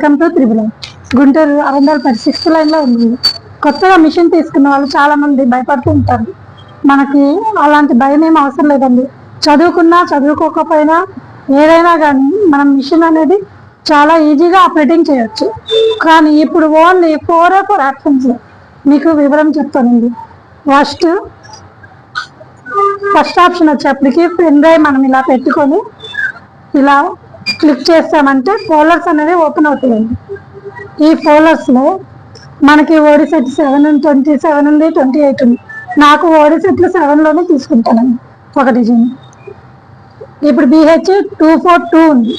Welcome to త్రిబుల. Guntur Arundelpet sixth లైన్లో ఉంది. కొత్తగా మిషన్ తీసుకున్న వాళ్ళు చాలా మంది భయపడుతూ ఉంటారు. మనకి అలాంటి భయం ఏం అవసరం లేదండి. చదువుకున్నా చదువుకోకపోయినా ఏదైనా కానీ మనం మిషన్ అనేది చాలా ఈజీగా ఆపరేటింగ్ చేయొచ్చు. కానీ ఇప్పుడు ఓన్లీ ఫోర్ ఫోర్ యాక్షన్స్ మీకు వివరం చెప్తానండి. ఫస్ట్ ఫస్ట్ ఆప్షన్ వచ్చేప్పటికి పెన్ డ్రైవ్ మనం ఇలా పెట్టుకొని ఇలా క్లిక్ చేస్తామంటే ఫోల్డర్స్ అనేది ఓపెన్ అవుతాయండి ఈ ఫోల్డర్స్లో మనకి ఓడి సెట్ సెవెన్ ట్వంటీ సెవెన్ ఉంది ట్వంటీ ఎయిట్ ఉంది. నాకు ఓడి సెట్లు సెవెన్లోనే తీసుకుంటానండి ఒక డిజైన్. ఇప్పుడు బీహెచ్ టూ ఫోర్ టూ ఉంది.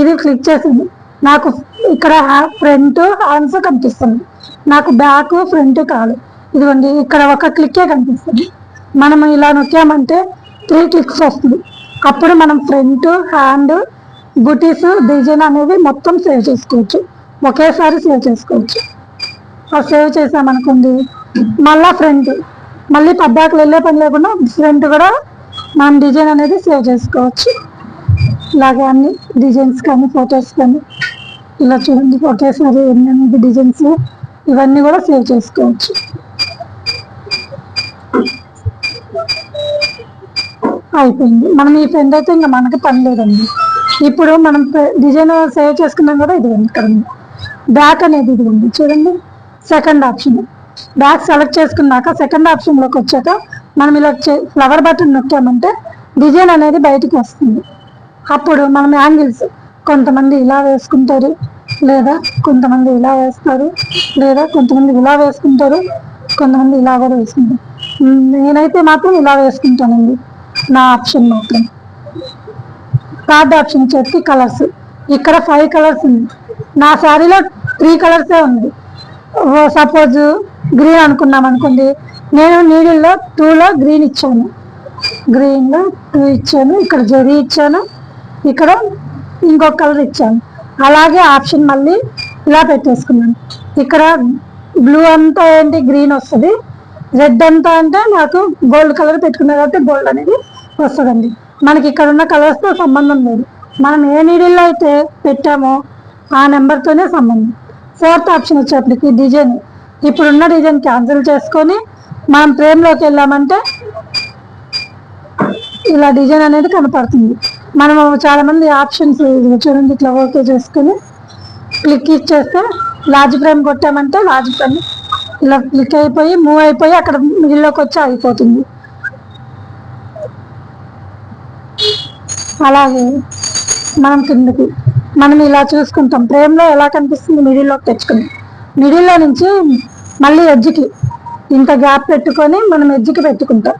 ఇది క్లిక్ చేసింది నాకు ఇక్కడ ఫ్రంట్ హ్యాండ్స్ కనిపిస్తుంది. నాకు బ్యాక్ ఫ్రంట్ కాదు. ఇదిగోండి ఇక్కడ ఒక క్లిక్కే కనిపిస్తుంది. మనం ఇలా నొక్కామంటే త్రీ క్లిక్స్ వస్తుంది. అప్పుడు మనం ఫ్రంట్ హ్యాండ్ బుటీస్ డిజైన్ అనేది మొత్తం సేవ్ చేసుకోవచ్చు. ఒకేసారి సేవ్ చేసుకోవచ్చు. ఆ సేవ్ చేసామనుకోండి మళ్ళా ఫ్రంట్. మళ్ళీ పద్దాకులు వెళ్ళే పని లేకుండా ఫ్రంట్ కూడా మనం డిజైన్ అనేది సేవ్ చేసుకోవచ్చు. ఇలాగే అన్ని డిజైన్స్ కానీ ఫొటోస్ కానీ. ఇలా చూడండి ఒకేసారి ఎన్ని అనేది డిజైన్స్ ఇవన్నీ కూడా సేవ్ చేసుకోవచ్చు. అయిపోయింది. మనం ఈ ఫ్రెండ్ అయితే ఇంకా మనకి పని లేదండి. ఇప్పుడు మనం డిజైన్ సేవ్ చేసుకున్నాం కూడా ఇది ఇక్కడ బ్యాక్ అనేది ఇది ఉంది. చూడండి. సెకండ్ ఆప్షన్ బ్యాక్ సెలెక్ట్ చేసుకున్నాక సెకండ్ ఆప్షన్లోకి వచ్చాక మనం ఇలా ఫ్లవర్ బటన్ నొక్కామంటే డిజైన్ అనేది బయటికి వస్తుంది. అప్పుడు మనం యాంగిల్స్ కొంతమంది ఇలా వేసుకుంటారు లేదా కొంతమంది ఇలా వేస్తారు లేదా కొంతమంది ఇలా వేసుకుంటారు కొంతమంది ఇలా కూడా వేసుకుంటారు. నేనైతే మాత్రం ఇలా వేసుకుంటానండి. నా ఆప్షన్ మాత్రం. కార్డ్ ఆప్షన్ వచ్చేసి కలర్స్. ఇక్కడ ఫైవ్ కలర్స్ ఉంది. నా శారీలో త్రీ కలర్సే ఉంది. సపోజ్ గ్రీన్ అనుకున్నాం అనుకోండి. నేను నీడిల్లో టూలో గ్రీన్ ఇచ్చాను. గ్రీన్లో టూ ఇచ్చాను. ఇక్కడ జరీ ఇచ్చాను. ఇక్కడ ఇంకొక కలర్ ఇచ్చాను. అలాగే ఆప్షన్ మళ్ళీ ఇలా పెట్టేసుకున్నాను. ఇక్కడ బ్లూ అంతా ఏంటి? గ్రీన్ వస్తుంది. రెడ్ అంతా అంటే నాకు గోల్డ్ కలర్ పెట్టుకున్న కాబట్టి గోల్డ్ అనేది వస్తుందండి. మనకి ఇక్కడ ఉన్న కలర్స్తో సంబంధం లేదు. మనం ఏ నీడిల్లో అయితే పెట్టామో ఆ నెంబర్తోనే సంబంధం. ఫోర్త్ ఆప్షన్ వచ్చేప్పటికి డిజైన్ ఇప్పుడున్న డిజైన్ క్యాన్సిల్ చేసుకొని మనం ఫ్రేమ్లోకి వెళ్ళామంటే ఇలా డిజైన్ అనేది కనపడుతుంది. మనము చాలామంది ఆప్షన్స్ చూడండి ఇట్లా ఓకే చేసుకొని క్లిక్ ఇచ్చేస్తే లార్జ్ ఫ్రేమ్ కొట్టామంటే లార్జ్ ఫ్రేమ్ ఇలా క్లిక్ అయిపోయి మూవ్ అయిపోయి అక్కడ మిడిల్లోకి వచ్చి ఆగిపోతుంది. అలాగే మనం కిందకి మనం ఇలా చూసుకుంటాం. ప్రేమలో ఎలా కనిపిస్తుంది మిడిల్లోకి తెచ్చుకుంటాం మిడిల్లో నుంచి మళ్ళీ ఎడ్జ్కి ఇంత గ్యాప్ పెట్టుకొని మనం ఎడ్జ్కి పెట్టుకుంటాం.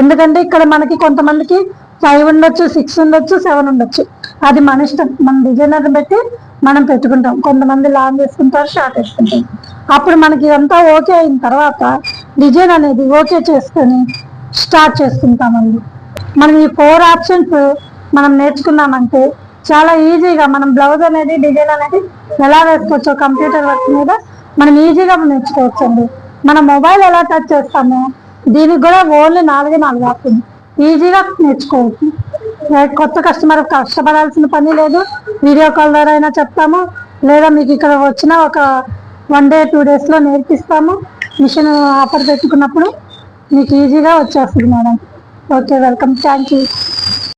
ఎందుకంటే ఇక్కడ మనకి కొంతమందికి ఫైవ్ ఉండొచ్చు సిక్స్ ఉండొచ్చు సెవెన్ ఉండొచ్చు. అది మన ఇష్టం. మన డిజైనర్ బట్టి మనం పెట్టుకుంటాం. కొంతమంది లాంగ్ వేసుకుంటారు షార్ట్ వేసుకుంటాం అప్పుడు మనకి అంతా ఓకే అయిన తర్వాత డిజైన్ అనేది ఓకే చేసుకొని స్టార్ట్ చేసుకుంటామండి. మనం ఈ ఫోర్ ఆప్షన్స్ మనం నేర్చుకున్నామంటే చాలా ఈజీగా మనం బ్లౌజ్ అనేది డిజైన్ అనేది ఎలా వేసుకోవచ్చో కంప్యూటర్ వర్క్ మీద మనం ఈజీగా నేర్చుకోవచ్చు అండి మన మొబైల్ ఎలా టచ్ చేస్తామో దీనికి కూడా ఓన్లీ నాలుగే నాలుగు ఆప్షన్ ఈజీగా నేర్చుకోవచ్చు. కొత్త కస్టమర్ కష్టపడాల్సిన పని లేదు. వీడియో కాల్ ద్వారా అయినా చెప్తాము. లేదా మీకు ఇక్కడ వచ్చిన ఒక వన్ డే టూ డేస్లో నేర్పిస్తాము. మిషన్ ఆఫర్ పెట్టుకున్నప్పుడు మీకు ఈజీగా వచ్చేస్తుంది madam. Okay welcome. Thank you.